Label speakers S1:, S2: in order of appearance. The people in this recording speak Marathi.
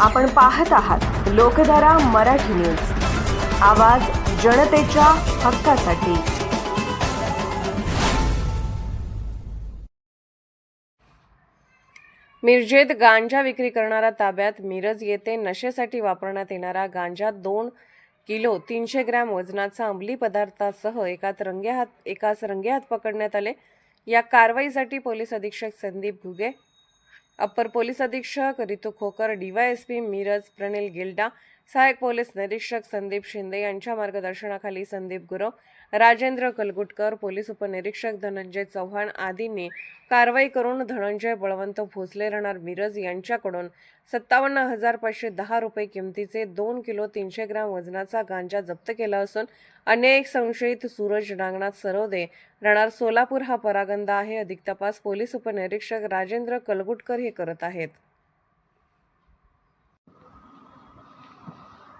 S1: आपण पाहत आहात लोकधारा मराठी न्यूज. आवाज जनतेच्या हक्कासाठी.
S2: मिरजेत गांजा विक्री करणारा ताब्यात मिरज येथे नशेसाठी वापरण्यात येणारा गांजा दोन किलो तीनशे ग्रॅम वजनाचा अंमली पदार्थासह एकात रंगेहात एकाच रंगे हात पकडण्यात आले. या कारवाईसाठी पोलीस अधीक्षक संदीप घुगे અપર પોલીસ અધિક્ષક રીતુ ખોકર ડીવાયએસપી મીરજ પ્રનિલ ગિલ્ડા सहाय्यक पोलीस निरीक्षक संदीप शिंदे यांच्या मार्गदर्शनाखाली संदीप गुरव राजेंद्र कलगुटकर पोलीस उपनिरीक्षक धनंजय चव्हाण आदींनी कारवाई करून धनंजय बळवंत भोसले राहणार मिरज यांच्याकडून सत्तावन्न हजार पाचशे दहा रुपये किमतीचे दोन किलो तीनशे ग्राम वजनाचा गांजा जप्त केला असून अन्य एक संशयित सूरज नागनाथ सरोदे राहणार सोलापूर हा परागंदा आहे अधिक तपास पोलीस उपनिरीक्षक राजेंद्र कलगुटकर हे करत आहेत.